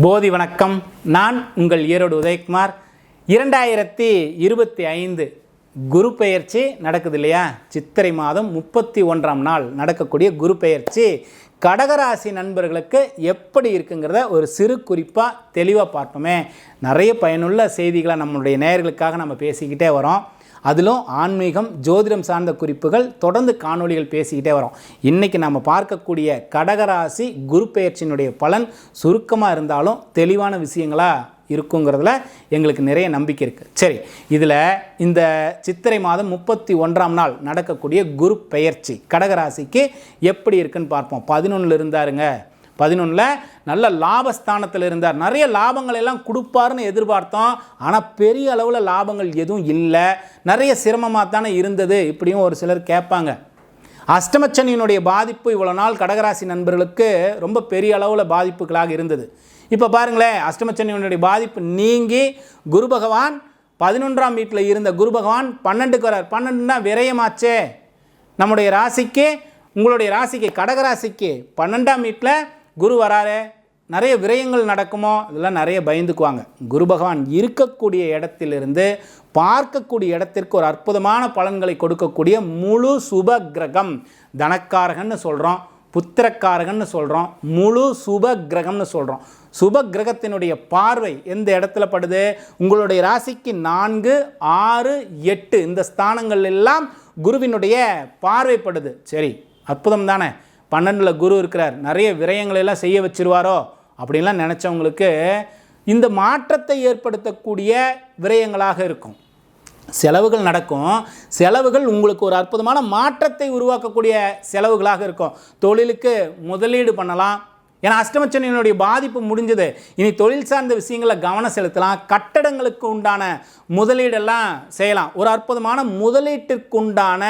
போதி வணக்கம். நான் உங்கள் ஈரோடு உதயகுமார். இரண்டாயிரத்தி இருபத்தி ஐந்து குரு பெயர்ச்சி நடக்குது இல்லையா? சித்திரை மாதம் முப்பத்தி ஒன்றாம் நாள் நடக்கக்கூடிய குரு பெயர்ச்சி. கடகராசி நண்பர்களுக்கு எப்படி இருக்குங்கிறத ஒரு சிறு குறிப்பாக தெளிவாக பார்ப்போமே. நிறைய பயனுள்ள செய்திகளை நம்மளுடைய நேயர்களுக்காக நம்ம பேசிக்கிட்டே வரோம். அதிலும் ஆன்மீகம் ஜோதிடம் சார்ந்த குறிப்புகள் தொடர்ந்து காணொளிகள் பேசிக்கிட்டே வரோம். இன்றைக்கி நம்ம பார்க்கக்கூடிய கடகராசி குரு பெயர்ச்சியினுடைய பலன் சுருக்கமாக இருந்தாலும் தெளிவான விஷயங்களாக இருக்குங்கிறதுல எங்களுக்கு நிறைய நம்பிக்கை இருக்குது சரி இதில் இந்த சித்திரை மாதம் முப்பத்தி ஒன்றாம் நாள் நடக்கக்கூடிய குரு பெயர்ச்சி கடகராசிக்கு எப்படி இருக்குன்னு பார்ப்போம். பதினொன்றில் இருந்தாருங்க. பதினொன்றில் நல்ல லாபஸ்தானத்தில் இருந்தார். நிறைய லாபங்கள் எல்லாம் கொடுப்பாருன்னு எதிர்பார்த்தோம். ஆனால் பெரிய அளவில் லாபங்கள் எதுவும் இல்லை. நிறைய சிரமமாக தானே இருந்தது இப்படியும் ஒரு சிலர் கேட்பாங்க. அஷ்டமச்சனியினுடைய பாதிப்பு இவ்வளோ நாள் கடகராசி நண்பர்களுக்கு ரொம்ப பெரிய அளவில் பாதிப்புகளாக இருந்தது. இப்போ பாருங்களேன் அஷ்டமச்சனியினுடைய பாதிப்பு நீங்கி குரு பகவான் பதினொன்றாம் வீட்டில் இருந்த குரு பகவான் பன்னெண்டுக்கு வரார். பன்னெண்டுனா விரயமாச்சே. நம்முடைய ராசிக்கு உங்களுடைய ராசிக்கு கடகராசிக்கு பன்னெண்டாம் வீட்டில் குரு வராரு நிறைய விரயங்கள் நடக்குமோ? இதெல்லாம் நிறைய பயந்துக்குவாங்க. குரு பகவான் இருக்கக்கூடிய இடத்திலிருந்து பார்க்கக்கூடிய இடத்திற்கு ஒரு அற்புதமான பலன்களை கொடுக்கக்கூடிய முழு சுப கிரகம். தனக்காரகன்னு சொல்கிறோம் புத்திரக்காரகன்னு சொல்கிறோம் முழு சுப கிரகம்னு சொல்கிறோம் சுப கிரகத்தினுடைய பார்வை எந்த இடத்துல படுது? உங்களுடைய ராசிக்கு நான்கு ஆறு எட்டு இந்த ஸ்தானங்கள் எல்லாம் குருவினுடைய பார்வைப்படுது சரி அற்புதம் தானே? பன்னெண்டில் குரு இருக்கிறார். நிறைய விரயங்களை எல்லாம் செய்ய வச்சிருவாரோ? அப்படின்லாம் நினச்சவங்களுக்கு இந்த மாற்றத்தை ஏற்படுத்தக்கூடிய விரயங்களாக இருக்கும். செலவுகள் நடக்கும். செலவுகள் உங்களுக்கு ஒரு அற்புதமான மாற்றத்தை உருவாக்கக்கூடிய செலவுகளாக இருக்கும். தொழிலுக்கு முதலீடு பண்ணலாம். ஏன்னா அஷ்டமச்சனியினுடைய பாதிப்பு முடிஞ்சது. இனி தொழில் சார்ந்த விஷயங்களில் கவனம் செலுத்தலாம். கட்டடங்களுக்கு உண்டான முதலீடெல்லாம் செய்யலாம். ஒரு அற்புதமான முதலீட்டிற்குண்டான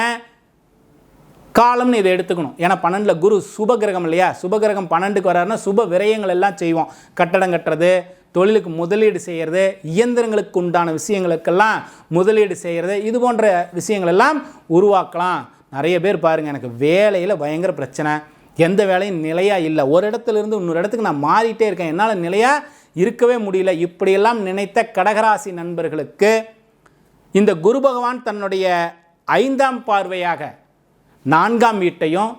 காலம்னு இதை எடுத்துக்கணும். ஏன்னா பன்னெண்டில் குரு சுபகிரகம் இல்லையா? சுபகிரகம் பன்னெண்டுக்கு வராருன்னா சுப விரயங்கள் எல்லாம் செய்வோம். கட்டடம் கட்டுறது தொழிலுக்கு முதலீடு செய்கிறது இயந்திரங்களுக்கு உண்டான விஷயங்களுக்கெல்லாம் முதலீடு செய்கிறது இது போன்ற விஷயங்கள் எல்லாம் உருவாக்கலாம். நிறைய பேர் பாருங்கள் எனக்கு வேலையில் பயங்கர பிரச்சனை. எந்த வேலையும் நிலையாக இல்லை. ஒரு இடத்துல இருந்து இன்னொரு இடத்துக்கு நான் மாறிட்டே இருக்கேன். என்னால் நிலையாக இருக்கவே முடியல. இப்படியெல்லாம் நினைத்த கடகராசி நண்பர்களுக்கு இந்த குரு பகவான் தன்னுடைய ஐந்தாம் பார்வையாக நான்காம் வீட்டையும்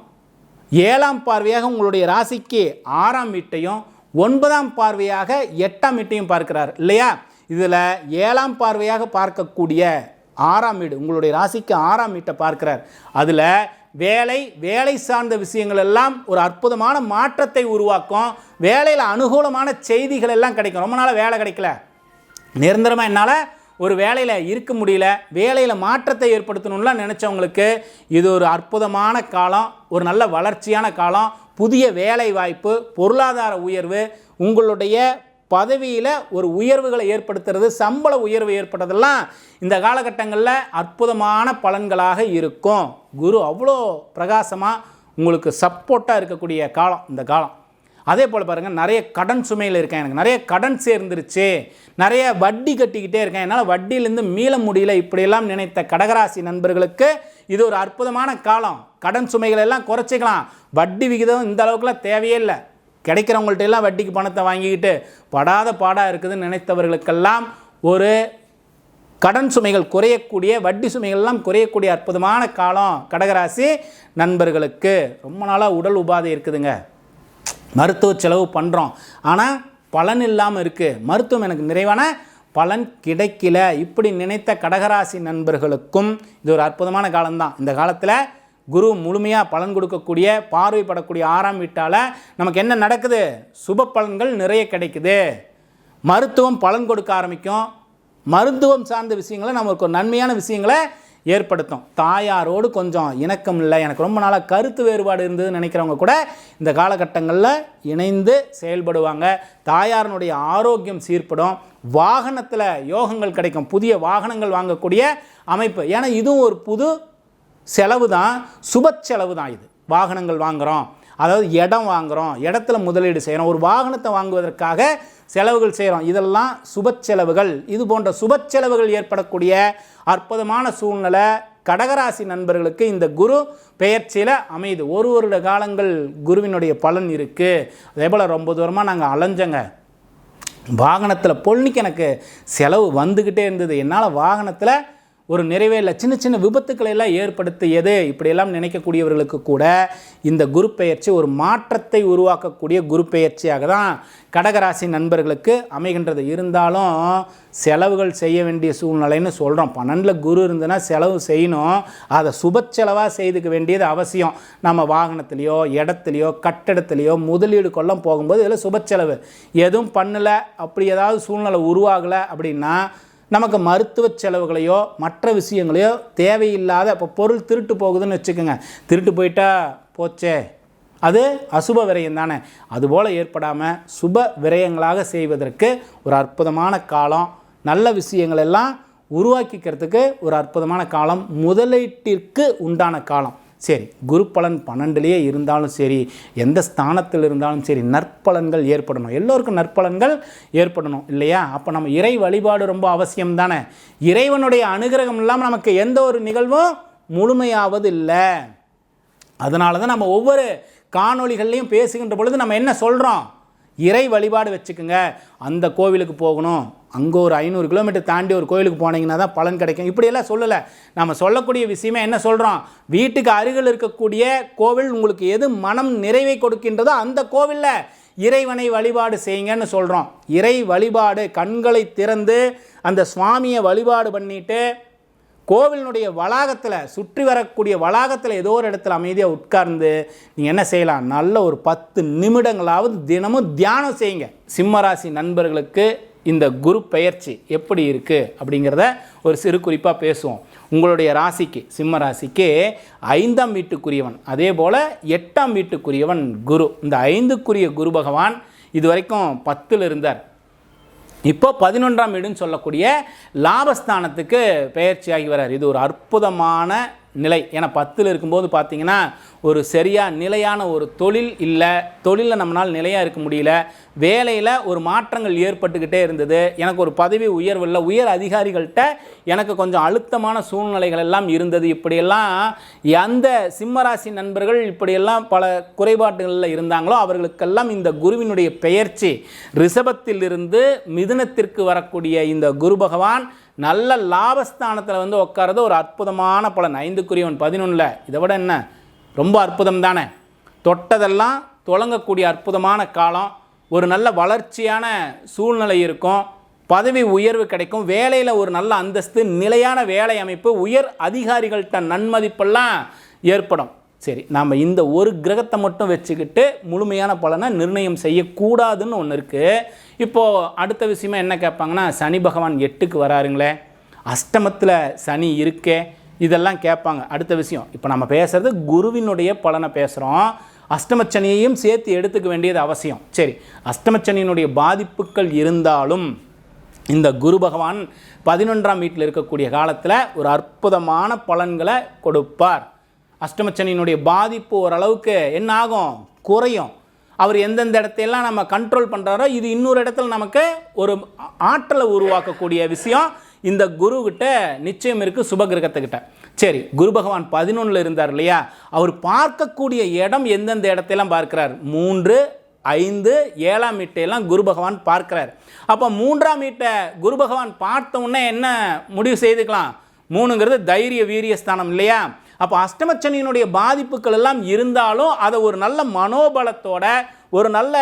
ஏழாம் பார்வையாக உங்களுடைய ராசிக்கு ஆறாம் வீட்டையும் ஒன்பதாம் பார்வையாக எட்டாம் வீட்டையும் பார்க்கிறார் இல்லையா? இதில் ஏழாம் பார்வையாக பார்க்கக்கூடிய ஆறாம் வீடு உங்களுடைய ராசிக்கு ஆறாம் வீட்டை பார்க்கிறார். அதில் வேலை வேலை சார்ந்த விஷயங்கள் எல்லாம் ஒரு அற்புதமான மாற்றத்தை உருவாக்கும் வேலையில் அனுகூலமான செய்திகள் எல்லாம் கிடைக்கும். ரொம்ப நாளாக வேலை கிடைக்கல. நிரந்தரமாக என்னால் ஒரு வேலையில் இருக்க முடியல வேலையில் மாற்றத்தை ஏற்படுத்தணும்லாம் நினச்சவங்களுக்கு இது ஒரு அற்புதமான காலம் ஒரு நல்ல வளர்ச்சியான காலம் புதிய வேலை வாய்ப்பு பொருளாதார உயர்வு உங்களுடைய பதவியில் ஒரு உயர்வுகளை ஏற்படுத்துறது சம்பள உயர்வு ஏற்பட்டதெல்லாம் இந்த காலகட்டங்களில் அற்புதமான பலன்களாக இருக்கும். குரு அவ்வளோ பிரகாசமாக உங்களுக்கு சப்போர்ட்டாக இருக்கக்கூடிய காலம் இந்த காலம். அதே போல் பாருங்கள் நிறைய கடன் சுமையில் இருக்கேன் எனக்கு. நிறைய கடன் சேர்ந்துருச்சு. நிறைய வட்டி கட்டிக்கிட்டே இருக்கேன். என்னால் வட்டியிலேருந்து மீள முடியல. இப்படியெல்லாம் நினைத்த கடகராசி நண்பர்களுக்கு இது ஒரு அற்புதமான காலம். கடன் சுமைகளை எல்லாம் குறைச்சிக்கலாம். வட்டி விகிதம் இந்த அளவுக்குலாம் தேவையே இல்லை. கிடைக்கிறவங்கள்ட்ட எல்லாம் வட்டிக்கு பணத்தை வாங்கிக்கிட்டு படாத பாடாக இருக்குதுன்னு நினைத்தவர்களுக்கெல்லாம் ஒரு கடன் சுமைகள் குறையக்கூடிய வட்டி சுமைகள்லாம் குறையக்கூடிய அற்புதமான காலம் கடகராசி நண்பர்களுக்கு. ரொம்ப நாளாக உடல் உபாதை இருக்குதுங்க. மருத்துவ செலவு பண்ணுறோம் ஆனால் பலன் இல்லாமல் இருக்குது மருத்துவம் எனக்கு நிறைவான பலன் கிடைக்கல. இப்படி நினைத்த கடகராசி நண்பர்களுக்கும் இது ஒரு அற்புதமான காலம்தான். இந்த காலத்தில் குரு முழுமையாக பலன் கொடுக்கக்கூடிய பார்வைப்படக்கூடிய ஆறாம் வீட்டால் நமக்கு என்ன நடக்குது? சுப பலன்கள் நிறைய கிடைக்குது. மருத்துவம் பலன் கொடுக்க ஆரம்பிக்கும். மருத்துவம் சார்ந்த விஷயங்களை நமக்கு ஒரு நன்மையான விஷயங்களை ஏற்படுத்தும். தாயாரோடு கொஞ்சம் இணக்கம் இல்லை. எனக்கு ரொம்ப நாளாக கருத்து வேறுபாடு இருந்ததுன்னு நினைக்கிறவங்க கூட இந்த காலகட்டங்களில் இணைந்து செயல்படுவாங்க. தாயாரனுடைய ஆரோக்கியம் சீர்படும். வாகனத்தில் யோகங்கள் கிடைக்கும். புதிய வாகனங்கள் வாங்கக்கூடிய அமைப்பு. ஏன்னா இதுவும் ஒரு புது செலவு தான் சுப செலவு தான் இது. வாகனங்கள் வாங்குகிறோம் அதாவது இடம் வாங்குகிறோம் இடத்துல முதலீடு செய்கிறோம் ஒரு வாகனத்தை வாங்குவதற்காக செலவுகள் செய்கிறோம் இதெல்லாம் சுப செலவுகள். இது போன்ற சுப செலவுகள் ஏற்படக்கூடிய அற்புதமான சூழ்நிலை. கடகராசி நண்பர்களுக்கு இந்த குரு பெயர்ச்சியில் அமையுது. ஒரு வருட காலங்கள் குருவினுடைய பலன் இருக்குது அதே போல் ரொம்ப தூரமாக நாங்கள் அலைஞ்சங்க. வாகனத்தில் பொழுனிக்கு எனக்கு செலவு வந்துக்கிட்டே இருந்தது. என்னால் வாகனத்தில் ஒரு நிறைவே இல்லை. சின்ன சின்ன விபத்துக்களை எல்லாம் ஏற்படுத்தியது. இப்படியெல்லாம் நினைக்கக்கூடியவர்களுக்கு கூட இந்த குரு பெயர்ச்சி ஒரு மாற்றத்தை உருவாக்கக்கூடிய குரு பெயர்ச்சியாக தான் கடகராசி நண்பர்களுக்கு அமைகின்றது. இருந்தாலும் செலவுகள் செய்ய வேண்டிய சூழ்நிலைன்னு சொல்கிறோம் பன்னெண்டில் குரு இருந்ததுன்னா செலவு செய்யணும். அதை சுப செலவாக செய்துக்க வேண்டியது அவசியம். நம்ம வாகனத்துலேயோ இடத்துலையோ கட்டடத்துலையோ முதலீடு கொள்ளம் போகும்போது இதில் சுப செலவு. எதுவும் பண்ணலை. அப்படி ஏதாவது சூழ்நிலை உருவாகலை அப்படின்னா நமக்கு மருத்துவ செலவுகளையோ மற்ற விஷயங்களையோ தேவையில்லாத இப்போ பொருள் திருட்டு போகுதுன்னு வச்சுக்கோங்க. திருட்டு போயிட்டா போச்சே. அது அசுப விரயம் தானே. அதுபோல் ஏற்படாமல் சுப விரயங்களாக செய்வதற்கு ஒரு அற்புதமான காலம். நல்ல விஷயங்களெல்லாம் உருவாக்கிக்கிறதுக்கு ஒரு அற்புதமான காலம். முதலீட்டிற்கு உண்டான காலம். சரி குரு பலன் பன்னெண்டுலேயே இருந்தாலும் சரி எந்த ஸ்தானத்தில் இருந்தாலும் சரி நற்பலன்கள் ஏற்படணும். எல்லோருக்கும் நற்பலன்கள் ஏற்படணும் இல்லையா? அப்போ நம்ம இறை வழிபாடு ரொம்ப அவசியம் தானே? இறைவனுடைய அனுகிரகம் இல்லாமல் நமக்கு எந்த ஒரு நிகழ்வும் முழுமையாவது இல்லை. அதனால தான் நம்ம ஒவ்வொரு காணொலிகள்லையும் பேசுகின்ற பொழுது நம்ம என்ன சொல்கிறோம் இறை வழிபாடு வச்சுக்கோங்க. அந்த கோவிலுக்கு போகணும். அங்கே ஒரு ஐநூறு கிலோமீட்டர் தாண்டி ஒரு கோவிலுக்கு போனீங்கன்னா தான் பலன் கிடைக்கும். இப்படியெல்லாம் சொல்லலை. நம்ம சொல்லக்கூடிய விஷயமே என்ன சொல்கிறோம் வீட்டுக்கு அருகில் இருக்கக்கூடிய கோவில் உங்களுக்கு எது மனம் நிறைவை கொடுக்கின்றதோ அந்த கோவிலில் இறைவனை வழிபாடு செய்யுங்கன்னு சொல்கிறோம் இறை வழிபாடு கண்களை திறந்து அந்த சுவாமியை வழிபாடு பண்ணிவிட்டு கோவிலினுடைய வளாகத்தில் சுற்றி வரக்கூடிய வளாகத்தில் ஏதோ ஒரு இடத்துல அமைதியாக உட்கார்ந்து நீங்கள் என்ன செய்யலாம்? நல்ல ஒரு பத்து நிமிடங்களாவது தினமும் தியானம் செய்யுங்க. சிம்மராசி நண்பர்களுக்கு இந்த குரு பெயர்ச்சி எப்படி இருக்குது அப்படிங்கிறத ஒரு சிறு குறிப்பாக பேசுவோம். உங்களுடைய ராசிக்கு சிம்ம ராசிக்கு ஐந்தாம் வீட்டுக்குரியவன் அதே போல் எட்டாம் வீட்டுக்குரியவன் குரு. இந்த ஐந்துக்குரிய குரு பகவான் இது வரைக்கும் பத்தில் இருந்தார். இப்போ பதினொன்றாம் வீடுன்னு சொல்லக்கூடிய லாபஸ்தானத்துக்கு பெயர்ச்சியாகி வரார் இது ஒரு அற்புதமான நிலை. ஏன்னா பத்தில் இருக்கும்போது பார்த்தீங்கன்னா ஒரு சரியாக நிலையான ஒரு தொழில் இல்லை தொழிலில் நம்மளால் நிலையாக இருக்க முடியல வேலையில் ஒரு மாற்றங்கள் ஏற்பட்டுக்கிட்டே இருந்தது எனக்கு ஒரு பதவி உயர்வு இல்லை உயர் அதிகாரிகள்கிட்ட எனக்கு கொஞ்சம் அழுத்தமான சூழ்நிலைகள் எல்லாம் இருந்தது. இப்படியெல்லாம் எந்த சிம்மராசி நண்பர்கள் இப்படியெல்லாம் பல குறைபாடுகளில் இருந்தாங்களோ அவர்களுக்கெல்லாம் இந்த குருவினுடைய பெயர்ச்சி ரிஷபத்திலிருந்து மிதுனத்திற்கு வரக்கூடிய இந்த குரு பகவான் நல்ல லாபஸ்தானத்தில் வந்து உட்காரது ஒரு அற்புதமான பலன். ஐந்துக்குரியவன் பதினொன்றில் இதை விட என்ன? ரொம்ப அற்புதம் தானே? தொட்டதெல்லாம் தொடங்கக்கூடிய அற்புதமான காலம். ஒரு நல்ல வளர்ச்சியான சூழ்நிலை இருக்கும். பதவி உயர்வு கிடைக்கும். வேலையில் ஒரு நல்ல அந்தஸ்து நிலையான வேலை அமைப்பு உயர் அதிகாரிகள்கிட்ட நன்மதிப்பெல்லாம் ஏற்படும். சரி நாம் இந்த ஒரு கிரகத்தை மட்டும் வச்சுக்கிட்டு முழுமையான பலனை நிர்ணயம் செய்யக்கூடாதுன்னு ஒன்று இருக்குது இப்போது அடுத்த விஷயமா என்ன கேட்பாங்கன்னா சனி பகவான் எட்டுக்கு வராருங்களே அஷ்டமத்தில் சனி இருக்கே இதெல்லாம் கேட்பாங்க. அடுத்த விஷயம் இப்போ நம்ம பேசுகிறது குருவினுடைய பலனை பேசுகிறோம் அஷ்டமச்சனியையும் சேர்த்து எடுத்துக்க வேண்டியது அவசியம். சரி அஷ்டமச்சனியினுடைய பாதிப்புகள் இருந்தாலும் இந்த குரு பகவான் பதினொன்றாம் வீட்டில் இருக்கக்கூடிய காலத்தில் ஒரு அற்புதமான பலன்களை கொடுப்பார். அஷ்டமச்சனியினுடைய பாதிப்பு ஓரளவுக்கு என்ன ஆகும்? குறையும். அவர் எந்தெந்த இடத்தையெல்லாம் நம்ம கண்ட்ரோல் பண்ணுறாரோ இது இன்னொரு இடத்துல நமக்கு ஒரு ஆற்றலை உருவாக்கக்கூடிய விஷயம். இந்த குருக்கிட்ட நிச்சயம் இருக்குது சுபகிரகத்துக்கிட்ட. சரி குரு பகவான் பதினொன்றில் இருந்தார் இல்லையா? அவர் பார்க்கக்கூடிய இடம் எந்தெந்த இடத்தையெல்லாம் பார்க்கிறார்? மூன்று ஐந்து ஏழாம் வீட்டையெல்லாம் குரு பகவான் பார்க்கிறார். அப்போ மூன்றாம் வீட்டை குரு பகவான் பார்த்த உடனே என்ன முடிவு செய்துக்கலாம்? மூணுங்கிறது தைரிய வீரியஸ்தானம் இல்லையா? அப்போ அஷ்டமச்சனியினுடைய பாதிப்புகள் எல்லாம் இருந்தாலும் அதை ஒரு நல்ல மனோபலத்தோட ஒரு நல்ல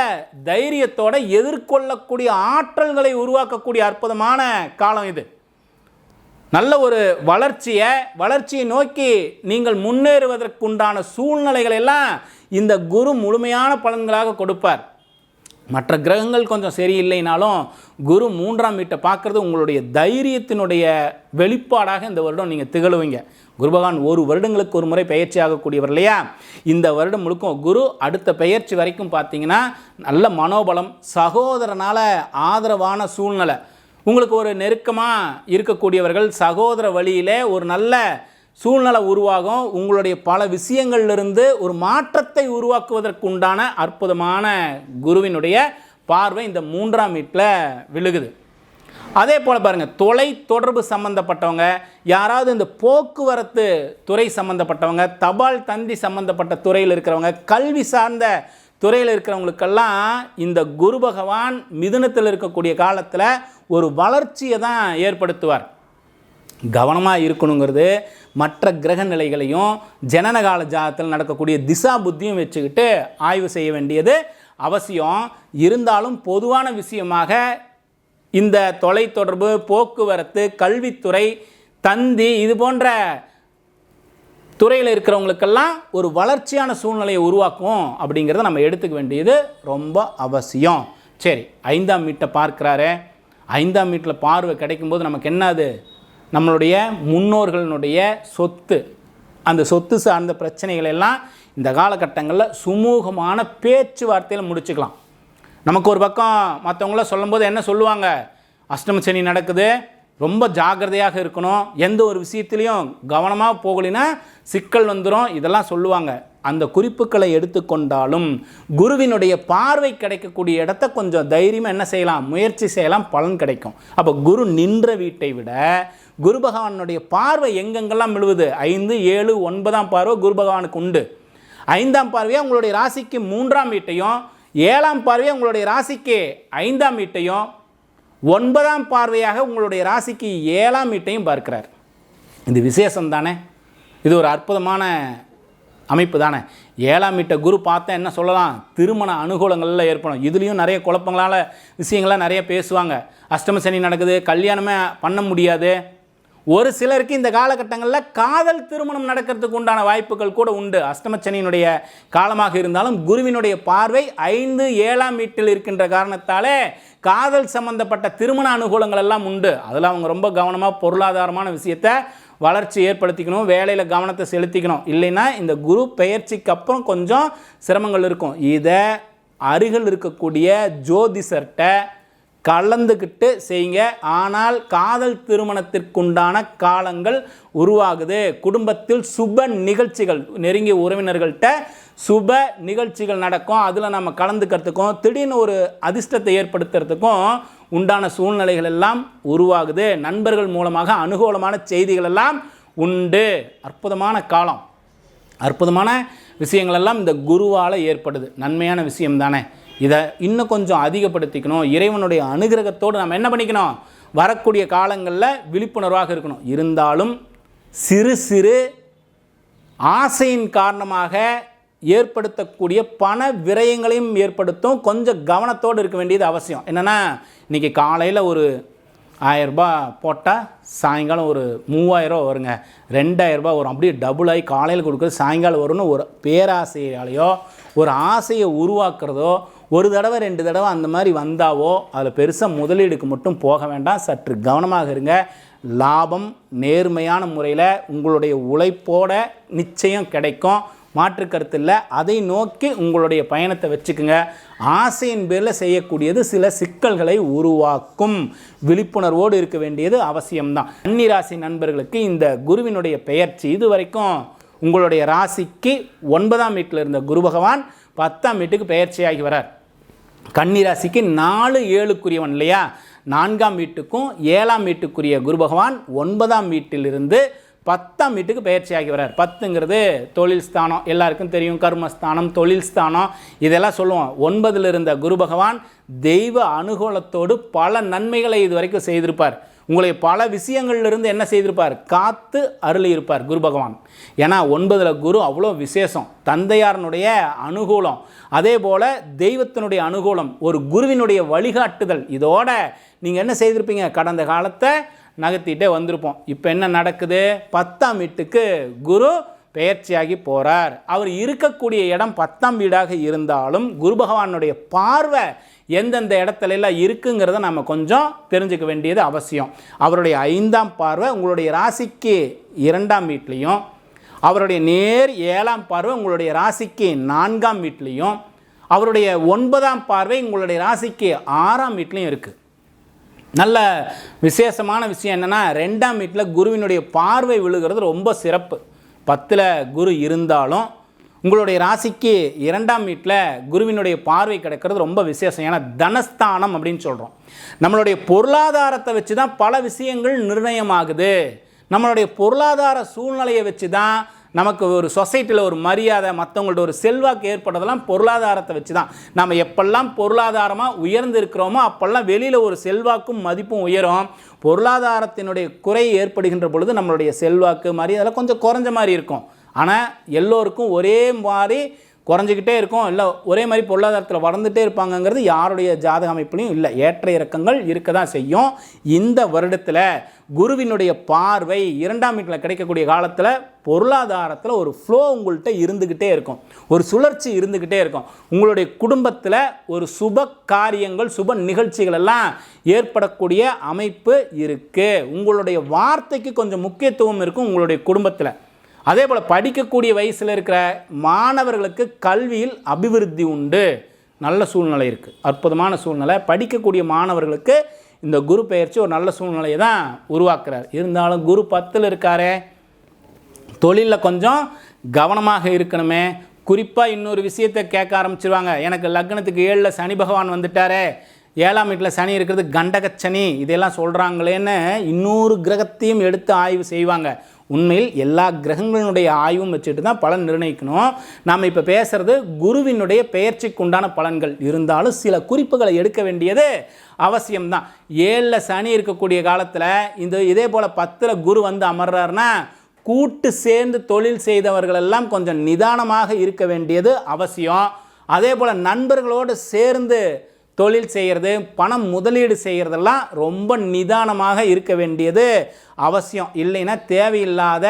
தைரியத்தோட எதிர்கொள்ளக்கூடிய ஆற்றல்களை உருவாக்கக்கூடிய அற்புதமான காலம் இது. நல்ல ஒரு வளர்ச்சியை வளர்ச்சியை நோக்கி நீங்கள் முன்னேறுவதற்குண்டான சூழ்நிலைகள் எல்லாம் இந்த குரு முழுமையான பலன்களாக கொடுப்பார். மற்ற கிரகங்கள் கொஞ்சம் சரியில்லைனாலும் குரு மூன்றாம் வீட்டை பார்க்குறது உங்களுடைய தைரியத்தினுடைய வெளிப்பாடாக இந்த வருடம் நீங்கள் திகழுவீங்க. குரு பகவான் ஒரு வருடங்களுக்கு ஒரு முறை பயிற்சி ஆகக்கூடியவர் இல்லையா? இந்த வருடம் முழுக்கும் குரு அடுத்த பயிற்சி வரைக்கும் பார்த்தீங்கன்னா நல்ல மனோபலம் சகோதரனால் ஆதரவான சூழ்நிலை. உங்களுக்கு ஒரு நெருக்கமாக இருக்கக்கூடியவர்கள் சகோதர வழியிலே ஒரு நல்ல சூழ்நிலை உருவாகும். உங்களுடைய பல விஷயங்கள்லிருந்து ஒரு மாற்றத்தை உருவாக்குவதற்கு உண்டான அற்புதமான குருவினுடைய பார்வை இந்த மூன்றாம் வீட்டில் விழுகுது. அதே போல் பாருங்கள் தொலை தொடர்பு சம்மந்தப்பட்டவங்க யாராவது இந்த போக்குவரத்து துறை சம்மந்தப்பட்டவங்க தபால் தந்தி சம்மந்தப்பட்ட துறையில் இருக்கிறவங்க கல்வி சார்ந்த துறையில் இருக்கிறவங்களுக்கெல்லாம் இந்த குரு பகவான் மிதுனத்தில் இருக்கக்கூடிய காலத்தில் ஒரு வளர்ச்சியை தான் ஏற்படுத்துவார். கவனமாக இருக்கணுங்கிறது மற்ற கிரக நிலைகளையும் ஜனனகால ஜாதத்தில் நடக்கக்கூடிய திசா புத்தியும் வச்சுக்கிட்டு ஆய்வு செய்ய வேண்டியது அவசியம். இருந்தாலும் பொதுவான விஷயமாக இந்த தொலைத்தொடர்பு போக்குவரத்து கல்வித்துறை தந்தி இது போன்ற துறையில் இருக்கிறவங்களுக்கெல்லாம் ஒரு வளர்ச்சியான சூழ்நிலையை உருவாக்கும் அப்படிங்கிறத நம்ம எடுத்துக்க வேண்டியது ரொம்ப அவசியம். சரி ஐந்தாம் வீட்டை பார்க்குறாரு. ஐந்தாம் வீட்டில் பார்வை கிடைக்கும்போது நமக்கு என்னது? நம்மளுடைய முன்னோர்களினுடைய சொத்து அந்த சொத்து சார்ந்த பிரச்சனைகள் எல்லாம் இந்த காலகட்டங்களில் சுமூகமான பேச்சுவார்த்தையில் முடிச்சுக்கலாம். நமக்கு ஒரு பக்கம் மற்றவங்கள சொல்லும்போது என்ன சொல்லுவாங்க? அஷ்டம சனி நடக்குது ரொம்ப ஜாக்கிரதையாக இருக்கணும் எந்த ஒரு விஷயத்துலையும் கவனமாக போகலினா சிக்கல் வந்துடும் இதெல்லாம் சொல்லுவாங்க. அந்த குறிப்புகளை எடுத்துக்கொண்டாலும் குருவினுடைய பார்வை கிடைக்கக்கூடிய இடத்த கொஞ்சம் தைரியமாக என்ன செய்யலாம் முயற்சி செய்யலாம் பலன் கிடைக்கும். அப்போ குரு நின்ற வீட்டை விட குரு பகவானுடைய பார்வை எங்கெங்கெல்லாம் விழுவுது? ஐந்து ஏழு ஒன்பதாம் பார்வை குரு பகவானுக்கு உண்டு. ஐந்தாம் பார்வையாக உங்களுடைய ராசிக்கு மூன்றாம் வீட்டையும் ஏழாம் பார்வையாக உங்களுடைய ராசிக்கு ஐந்தாம் வீட்டையும் ஒன்பதாம் பார்வையாக உங்களுடைய ராசிக்கு ஏழாம் வீட்டையும் பார்க்கிறார். இது விசேஷம் தானே? இது ஒரு அற்புதமான அமைப்பு தானே ஏழாம் வீட்டை குரு பார்த்தா என்ன சொல்லலாம்? திருமண அனுகூலங்கள்ல ஏற்படும். இதுலேயும் நிறைய குழப்பங்களால் விஷயங்கள்லாம் நிறைய பேசுவாங்க. அஷ்டம சனி நடக்குது கல்யாணமே பண்ண முடியாது. ஒரு சிலருக்கு இந்த காலகட்டங்களில் காதல் திருமணம் நடக்கிறதுக்கு உண்டான வாய்ப்புகள் கூட உண்டு. அஷ்டமச்சனியினுடைய காலமாக இருந்தாலும் குருவினுடைய பார்வை ஐந்து ஏழாம் வீட்டில் இருக்கின்ற காரணத்தாலே காதல் சம்பந்தப்பட்ட திருமண அனுகூலங்கள் எல்லாம் உண்டு. அதில் அவங்க ரொம்ப கவனமாக பொருளாதாரமான விஷயத்தை வளர்ச்சி ஏற்படுத்திக்கணும் வேலையில் கவனத்தை செலுத்திக்கணும். இல்லைன்னா இந்த குரு பெயர்ச்சிக்கு அப்புறம் கொஞ்சம் சிரமங்கள் இருக்கும். இதை அருகில் இருக்கக்கூடிய ஜோதிஷர்கிட்ட கலந்துக்கிட்டு செய்யுங்க. ஆனால் காதல் திருமணத்திற்குண்டான காலங்கள் உருவாகுது. குடும்பத்தில் சுப நிகழ்ச்சிகள் நெருங்கிய உறவினர்கள்ட்ட சுப நிகழ்ச்சிகள் நடக்கும். அதில் நம்ம கலந்துக்கிறதுக்கும் திடீர்னு ஒரு அதிர்ஷ்டத்தை ஏற்படுத்துறதுக்கும் உண்டான சூழ்நிலைகள் எல்லாம் உருவாகுது. நண்பர்கள் மூலமாக அனுகூலமான செய்திகள் எல்லாம் உண்டு. அற்புதமான காலம். அற்புதமான விஷயங்கள் எல்லாம் இந்த குருவால் ஏற்படுது. நன்மையான விஷயம் தானே இதை இன்னும் கொஞ்சம் அதிகப்படுத்திக்கணும். இறைவனுடைய அனுகிரகத்தோடு நம்ம என்ன பண்ணிக்கணும்? வரக்கூடிய காலங்களில் விழிப்புணர்வாக இருக்கணும். இருந்தாலும் சிறு சிறு ஆசையின் காரணமாக ஏற்படுத்தக்கூடிய பண விரயங்களையும் ஏற்படுத்தும். கொஞ்சம் கவனத்தோடு இருக்க வேண்டியது அவசியம். என்னென்னா இன்றைக்கி காலையில் ஒரு ஆயரூபா போட்டால் சாயங்காலம் ஒரு மூவாயிரரூபா வருங்க. ரெண்டாயிரரூபா வரும். அப்படியே டபுள் ஆகி காலையில் கொடுக்குறது சாயங்காலம் வரும்னு ஒரு பேராசையாலேயோ ஒரு ஆசையை உருவாக்குறதோ ஒரு தடவை ரெண்டு தடவை அந்த மாதிரி வந்தாவோ அதில் பெருசாக முதலீடுக்கு மட்டும் போக வேண்டாம். சற்று கவனமாக இருங்க. லாபம் நேர்மையான முறையில் உங்களுடைய உழைப்போட நிச்சயம் கிடைக்கும். மாற்று கருத்து இல்லை அதை நோக்கி உங்களுடைய பயணத்தை வச்சுக்குங்க. ஆசையின் பேரில் செய்யக்கூடியது சில சிக்கல்களை உருவாக்கும். விழிப்புணர்வோடு இருக்க வேண்டியது அவசியம்தான். கன்னிராசி நண்பர்களுக்கு இந்த குருவினுடைய பெயர்ச்சி இது வரைக்கும் உங்களுடைய ராசிக்கு ஒன்பதாம் வீட்டில் இருந்த குரு பகவான் பத்தாம் வீட்டுக்கு பெயர்ச்சியாகி வரார். கன்னிராசிக்கு நாலு ஏழுக்குரியவன் இல்லையா? நான்காம் வீட்டுக்கும் ஏழாம் வீட்டுக்குரிய குரு பகவான் ஒன்பதாம் வீட்டிலிருந்து பத்தாம் வீட்டுக்கு பயிற்சி ஆகி பத்துங்கிறது தொழில் ஸ்தானம். எல்லாருக்கும் தெரியும். கர்மஸ்தானம் தொழில் ஸ்தானம். இதெல்லாம் சொல்லுவோம். ஒன்பதில் இருந்த குரு பகவான் தெய்வ அனுகூலத்தோடு பல நன்மைகளை இது வரைக்கும் செய்திருப்பார். உங்களை பல விஷயங்கள்லேருந்து என்ன செய்திருப்பார்? காத்து அருளி இருப்பார் குரு பகவான். ஏன்னா ஒன்பதில் குரு அவ்வளோ விசேஷம். தந்தையாரனுடைய அனுகூலம். அதே போல் தெய்வத்தினுடைய அனுகூலம். ஒரு குருவினுடைய வழிகாட்டுதல். இதோட நீங்கள் என்ன செய்திருப்பீங்க? கடந்த காலத்தை நகர்த்திட்டே வந்திருப்போம். இப்போ என்ன நடக்குது? பத்தாம் வீட்டுக்கு குரு பெயர்ச்சியாகி போகிறார் அவர் இருக்கக்கூடிய இடம் பத்தாம் வீடாக இருந்தாலும் குரு பகவானுடைய பார்வை எந்தெந்த இடத்துல எல்லாம் இருக்குங்கிறத நம்ம கொஞ்சம் தெரிஞ்சுக்க வேண்டியது அவசியம். அவருடைய ஐந்தாம் பார்வை உங்களுடைய ராசிக்கு இரண்டாம் வீட்லேயும் அவருடைய நேர் ஏழாம் பார்வை உங்களுடைய ராசிக்கு நான்காம் வீட்லேயும் அவருடைய ஒன்பதாம் பார்வை உங்களுடைய ராசிக்கு ஆறாம் வீட்லேயும் இருக்குது நல்ல விசேஷமான விஷயம் என்னென்னா ரெண்டாம் வீட்டில் குருவினுடைய பார்வை விழுகிறது ரொம்ப சிறப்பு. பத்தில் குரு இருந்தாலும் உங்களுடைய ராசிக்கு இரண்டாம் வீட்டில் குருவினுடைய பார்வை கிடைக்கிறது ரொம்ப விசேஷம். ஏன்னா தனஸ்தானம் அப்படின்னு சொல்கிறோம் நம்மளுடைய பொருளாதாரத்தை வச்சு தான் பல விஷயங்கள் நிர்ணயமாகுது. நம்மளுடைய பொருளாதார சூழ்நிலையை வச்சு தான் நமக்கு ஒரு சொசைட்டியில் ஒரு மரியாதை மற்றவங்கள்ட்ட ஒரு செல்வாக்கு ஏற்படுறதெல்லாம் பொருளாதாரத்தை வச்சு தான் நம்ம எப்பெல்லாம் பொருளாதாரமாக உயர்ந்து இருக்கிறோமோ அப்போல்லாம் வெளியில் ஒரு செல்வாக்கும் மதிப்பும் உயரும். பொருளாதாரத்தினுடைய குறை ஏற்படுகின்ற பொழுது நம்மளுடைய செல்வாக்கு மரியாதை கொஞ்சம் குறைஞ்ச மாதிரி இருக்கும். ஆனால் எல்லோருக்கும் ஒரே மாதிரி குறைஞ்சிக்கிட்டே இருக்கும். இல்லை ஒரே மாதிரி பொருளாதாரத்தில் வளர்ந்துட்டே இருப்பாங்கங்கிறது யாருடைய ஜாதக அமைப்புலையும் இல்லை. ஏற்ற இறக்கங்கள் இருக்க தான் செய்யும். இந்த வருடத்தில் குருவினுடைய பார்வை இரண்டாம் வீட்டில் கிடைக்கக்கூடிய காலத்தில் பொருளாதாரத்தில் ஒரு ஃப்ளோ உங்கள்கிட்ட இருந்துக்கிட்டே இருக்கும். ஒரு சுழற்சி இருந்துக்கிட்டே இருக்கும். உங்களுடைய குடும்பத்தில் ஒரு சுப காரியங்கள் சுப நிகழ்ச்சிகள் எல்லாம் ஏற்படக்கூடிய அமைப்பு இருக்குது உங்களுடைய வார்த்தைக்கு கொஞ்சம் முக்கியத்துவம் இருக்கும் உங்களுடைய குடும்பத்தில். அதே போல் படிக்கக்கூடிய வயசில் இருக்கிற மாணவர்களுக்கு கல்வியில் அபிவிருத்தி உண்டு. நல்ல சூழ்நிலை இருக்குது அற்புதமான சூழ்நிலை. படிக்கக்கூடிய மாணவர்களுக்கு இந்த குரு பயிற்சி ஒரு நல்ல சூழ்நிலையை தான் உருவாக்குறார். இருந்தாலும் குரு பத்தில் இருக்காரே. தொழிலில் கொஞ்சம் கவனமாக இருக்கணுமே. குறிப்பாக இன்னொரு விஷயத்தை கேட்க ஆரம்பிச்சிருவாங்க. எனக்கு லக்னத்துக்கு ஏழில் சனி பகவான் வந்துட்டாரே. ஏழாம் வீட்டில் சனி இருக்கிறது கண்டகச்சனி. இதெல்லாம் சொல்கிறாங்களேன்னு இன்னொரு கிரகத்தையும் எடுத்து ஆய்வு செய்வாங்க. உண்மையில் எல்லா கிரகங்களினுடைய ஆய்வும் வச்சுட்டு தான் பலன் நிர்ணயிக்கணும். நாம் இப்போ பேசுகிறது குருவினுடைய பெயர்ச்சிக்கு உண்டான பலன்கள். இருந்தாலும் சில குறிப்புகளை எடுக்க வேண்டியது அவசியம்தான். ஏழில் சனி இருக்கக்கூடிய காலத்தில் இந்த இதே போல் பத்தில் குரு வந்து அமர்றாருன்னா கூட்டு சேர்ந்து தொழில் செய்தவர்கள் எல்லாம் கொஞ்சம் நிதானமாக இருக்க வேண்டியது அவசியம். அதே போல் நண்பர்களோடு சேர்ந்து தொழில் செய்கிறது பணம் முதலீடு செய்கிறதெல்லாம் ரொம்ப நிதானமாக இருக்க வேண்டியது அவசியம். இல்லைன்னா தேவையில்லாத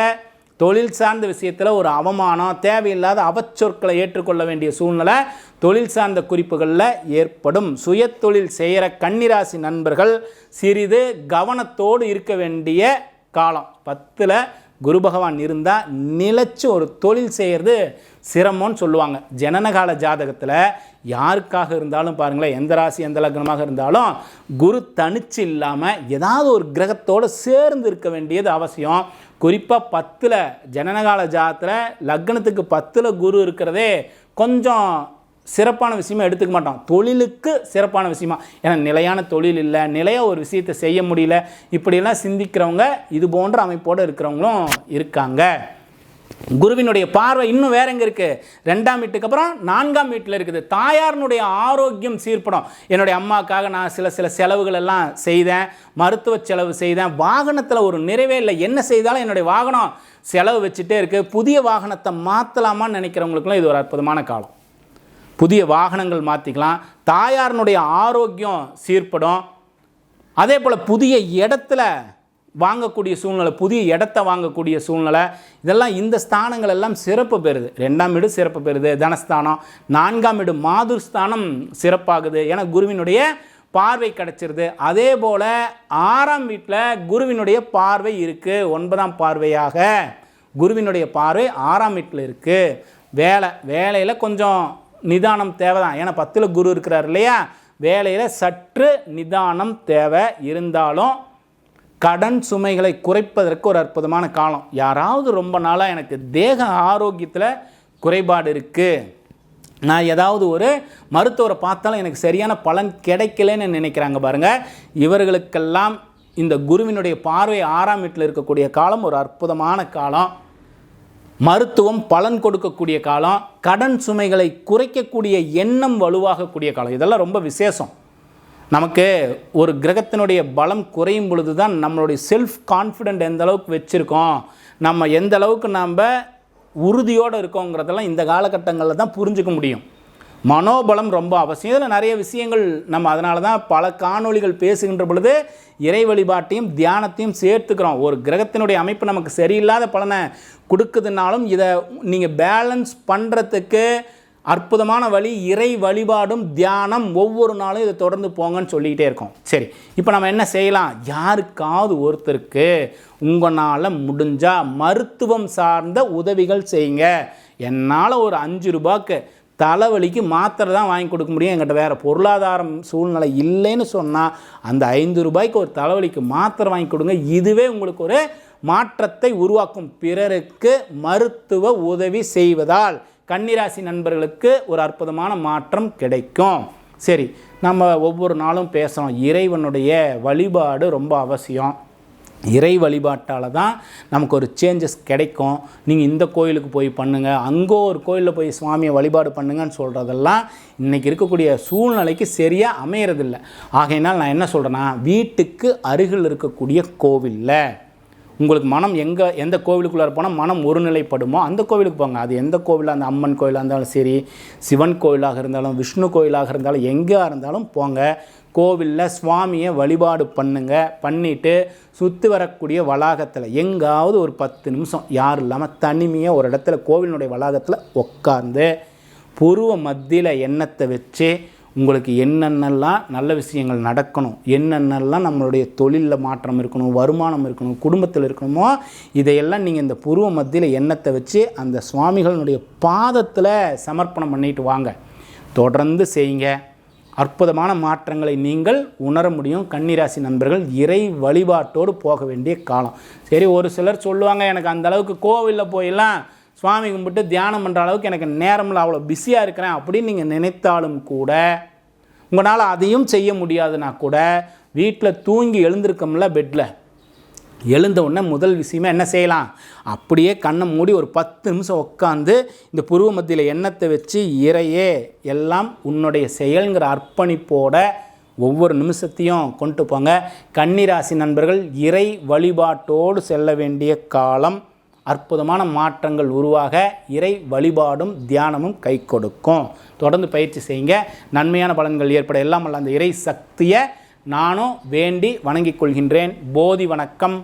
தொழில் சார்ந்த விஷயத்தில் ஒரு அவமானம் தேவையில்லாத அவச்சொற்களை ஏற்றுக்கொள்ள வேண்டிய சூழ்நிலை தொழில் சார்ந்த குறிப்புகளில் ஏற்படும். சுய தொழில் செய்கிற கன்னிராசி நண்பர்கள் சிறிது கவனத்தோடு இருக்க வேண்டிய காலம். பத்தில் குரு பகவான் இருந்தால் நிலச்சி ஒரு தொழில் செய்கிறது சிரமம்னு சொல்லுவாங்க. ஜனனகால ஜாதகத்தில் யாருக்காக இருந்தாலும் பாருங்களேன் எந்த ராசி எந்த லக்னமாக இருந்தாலும் குரு தனிச்சு இல்லாமல் ஏதாவது ஒரு கிரகத்தோடு சேர்ந்து இருக்க வேண்டியது அவசியம். குறிப்பாக பத்தில் ஜனனகால ஜாதத்தில் லக்னத்துக்கு பத்தில் குரு இருக்கிறதே கொஞ்சம் சிறப்பான விஷயமா எடுத்துக்க மாட்டோம் தொழிலுக்கு சிறப்பான விஷயமா. ஏன்னா நிலையான தொழில் இல்லை நிலையாக ஒரு விஷயத்தை செய்ய முடியல. இப்படியெல்லாம் சிந்திக்கிறவங்க இது போன்ற அமைப்போடு இருக்கிறவங்களும் இருக்காங்க. குருவினுடைய பார்வை இன்னும் வேற எங்கே இருக்குது ரெண்டாம் வீட்டுக்கு அப்புறம் நான்காம் வீட்டில் இருக்குது. தாயாரினுடைய ஆரோக்கியம் சீர்படும். என்னுடைய அம்மாவுக்காக நான் சில சில செலவுகள் எல்லாம் செய்தேன். மருத்துவ செலவு செய்தேன். வாகனத்தில் ஒரு நிறைவே இல்லை. என்ன செய்தாலும் என்னுடைய வாகனம் செலவு வச்சுட்டே இருக்குது புதிய வாகனத்தை மாற்றலாமான்னு நினைக்கிறவங்களுக்குலாம் இது ஒரு அற்புதமான காலம். புதிய வாகனங்கள் மாற்றிக்கலாம் தாயாரினுடைய ஆரோக்கியம் சீர்படும். அதே போல் புதிய இடத்துல வாங்கக்கூடிய சூழ்நிலை புதிய இடத்த வாங்கக்கூடிய சூழ்நிலை இதெல்லாம் இந்த ஸ்தானங்கள் எல்லாம் சிறப்பு பெறுது. ரெண்டாம் வீடு சிறப்பு பெறுது. தனஸ்தானம். நான்காம் வீடு மாதுர் ஸ்தானம் சிறப்பாகுது. ஏன்னா குருவினுடைய பார்வை கிடச்சிருது. அதே போல் ஆறாம் வீட்டில் குருவினுடைய பார்வை இருக்குது ஒன்பதாம் பார்வையாக குருவினுடைய பார்வை ஆறாம் வீட்டில் இருக்குது வேலை வேலையில் கொஞ்சம் நிதானம் தேவை தான் ஏன்னா பத்தில் குரு இருக்கிறார் இல்லையா? வேலையில் சற்று நிதானம் தேவை இருந்தாலும் கடன் சுமைகளை குறைப்பதற்கு ஒரு அற்புதமான காலம். யாராவது ரொம்ப நாளாக எனக்கு தேக ஆரோக்கியத்தில் குறைபாடு இருக்குது நான் ஏதாவது ஒரு மருத்துவரை பார்த்தாலும் எனக்கு சரியான பலன் கிடைக்கலன்னு நினைக்கிறாங்க பாருங்கள் இவர்களுக்கெல்லாம் இந்த குருவினுடைய பார்வை ஆறாம் வீட்டில் இருக்கக்கூடிய காலம் ஒரு அற்புதமான காலம். மருத்துவம் பலன் கொடுக்கக்கூடிய காலம் கடன் சுமைகளை குறைக்கக்கூடிய எண்ணம் வலுவாகக்கூடிய காலம். இதெல்லாம் ரொம்ப விசேஷம். நமக்கு ஒரு கிரகத்தினுடைய பலம் குறையும் பொழுது தான் நம்மளுடைய செல்ஃப் கான்ஃபிடென்ட் எந்த அளவுக்கு வச்சுருக்கோம் நம்ம எந்த அளவுக்கு நாம் உறுதியோடு இருக்கோங்கிறதெல்லாம் இந்த காலகட்டங்களில் தான் புரிஞ்சுக்க முடியும். மனோபலம் ரொம்ப அவசியம். இதில் நிறைய விஷயங்கள் நம்ம அதனால தான் பல காணொளிகள் பேசுகின்ற பொழுது இறை வழிபாட்டையும் தியானத்தையும் சேர்த்துக்கிறோம். ஒரு கிரகத்தினுடைய அமைப்பு நமக்கு சரியில்லாத பலனை கொடுக்குதுனாலும் இதை நீங்கள் பேலன்ஸ் பண்ணுறதுக்கு அற்புதமான வழி இறை வழிபாடும் தியானம் ஒவ்வொரு நாளும் இதை தொடர்ந்து போங்கன்னு சொல்லிக்கிட்டே இருக்கோம். சரி இப்போ நம்ம என்ன செய்யலாம்? யாருக்காவது ஒருத்தருக்கு உங்களால் முடிஞ்சால் மருத்துவம் சார்ந்த உதவிகள் செய்யுங்க. என்னால் ஒரு அஞ்சு ரூபாய்க்கு தலைவலிக்கு மாத்திரை தான் வாங்கி கொடுக்க முடியும். எங்கிட்ட வேறு பொருளாதாரம் சூழ்நிலை இல்லைன்னு சொன்னால் அந்த ஐந்து ரூபாய்க்கு ஒரு தலைவலிக்கு மாத்திரை வாங்கி கொடுங்க. இதுவே உங்களுக்கு ஒரு மாற்றத்தை உருவாக்கும். பிறருக்கு மருத்துவ உதவி செய்வதால் கன்னிராசி நண்பர்களுக்கு ஒரு அற்புதமான மாற்றம் கிடைக்கும். சரி நம்ம ஒவ்வொரு நாளும் பேசுகிறோம் இறைவனுடைய வழிபாடு ரொம்ப அவசியம். இறை வழிபாட்டால் தான் நமக்கு ஒரு சேஞ்சஸ் கிடைக்கும். நீங்கள் இந்த கோயிலுக்கு போய் பண்ணுங்கள் அங்கே ஒரு கோயிலில் போய் சுவாமியை வழிபாடு பண்ணுங்கன்னு சொல்கிறதெல்லாம் இன்றைக்கி இருக்கக்கூடிய சூழ்நிலைக்கு சரியாக அமையறதில்லை. ஆகையினால் நான் என்ன சொல்கிறேன்னா வீட்டுக்கு அருகில் இருக்கக்கூடிய கோவிலில் உங்களுக்கு மனம் எங்கே எந்த கோவிலுக்குள்ளார போனால் மனம் ஒருநிலைப்படுமோ அந்த கோவிலுக்கு போங்க. அது எந்த கோவிலாக அந்த அம்மன் கோயிலாக இருந்தாலும் சரி சிவன் கோயிலாக இருந்தாலும் விஷ்ணு கோயிலாக இருந்தாலும் எங்கே இருந்தாலும் போங்க. கோவிலில் சுவாமியை வழிபாடு பண்ணுங்க. பண்ணிவிட்டு சுற்றி வரக்கூடிய வளாகத்தில் எங்காவது ஒரு பத்து நிமிஷம் யாரும் இல்லாமல் தனிமையாக ஒரு இடத்துல கோவிலினுடைய வளாகத்தில் உட்காந்து பூர்வ மத்தியில் எண்ணத்தை வச்சு உங்களுக்கு என்னென்னலாம் நல்ல விஷயங்கள் நடக்கணும் என்னென்னலாம் நம்மளுடைய தொழிலில் மாற்றம் இருக்கணும் வருமானம் இருக்கணும் குடும்பத்தில் இருக்கணுமோ இதையெல்லாம் நீங்கள் இந்த புருவ மத்தியில் எண்ணத்தை வச்சு அந்த சுவாமிகளினுடைய பாதத்தில் சமர்ப்பணம் பண்ணிட்டு வாங்க. தொடர்ந்து செய்யுங்க. அற்புதமான மாற்றங்களை நீங்கள் உணர முடியும். கன்னிராசி நண்பர்கள் இறை வழிபாட்டோடு போக வேண்டிய காலம். சரி ஒரு சிலர் சொல்லுவாங்க எனக்கு அந்த அளவுக்கு கோவிலில் போயெல்லாம் சுவாமி கும்பிட்டு தியானம் பண்ணுற அளவுக்கு எனக்கு நேரமில்ல அவ்வளோ பிஸியாக இருக்கிறேன் அப்படின்னு நீங்கள் நினைத்தாலும் கூட உங்களால் அதையும் செய்ய முடியாதுன்னா கூட வீட்டில் தூங்கி எழுந்திருக்கோம்ல பெட்டில் எழுந்த உடனே முதல் விஷயமா என்ன செய்யலாம்? அப்படியே கண்ணை மூடி ஒரு பத்து நிமிஷம் உட்காந்து இந்த புருவ மத்தியில் எண்ணத்தை வச்சு இறையே எல்லாம் உன்னுடைய செயல்ங்கிற அர்ப்பணிப்போட ஒவ்வொரு நிமிஷத்தையும் கொண்டு போங்க. கன்னிராசி நண்பர்கள் இறை வழிபாட்டோடு செல்ல வேண்டிய காலம் அற்புதமான மாற்றங்கள் உருவாக இறை வழிபாடும் தியானமும் கை கொடுக்கும். தொடர்ந்து பயிற்சி செய்யுங்க. நன்மையான பலன்கள் ஏற்பட எல்லாம் அல்ல. அந்த இறை சக்தியை நானும் வேண்டி வணங்கிக் கொள்கின்றேன். போதி வணக்கம்.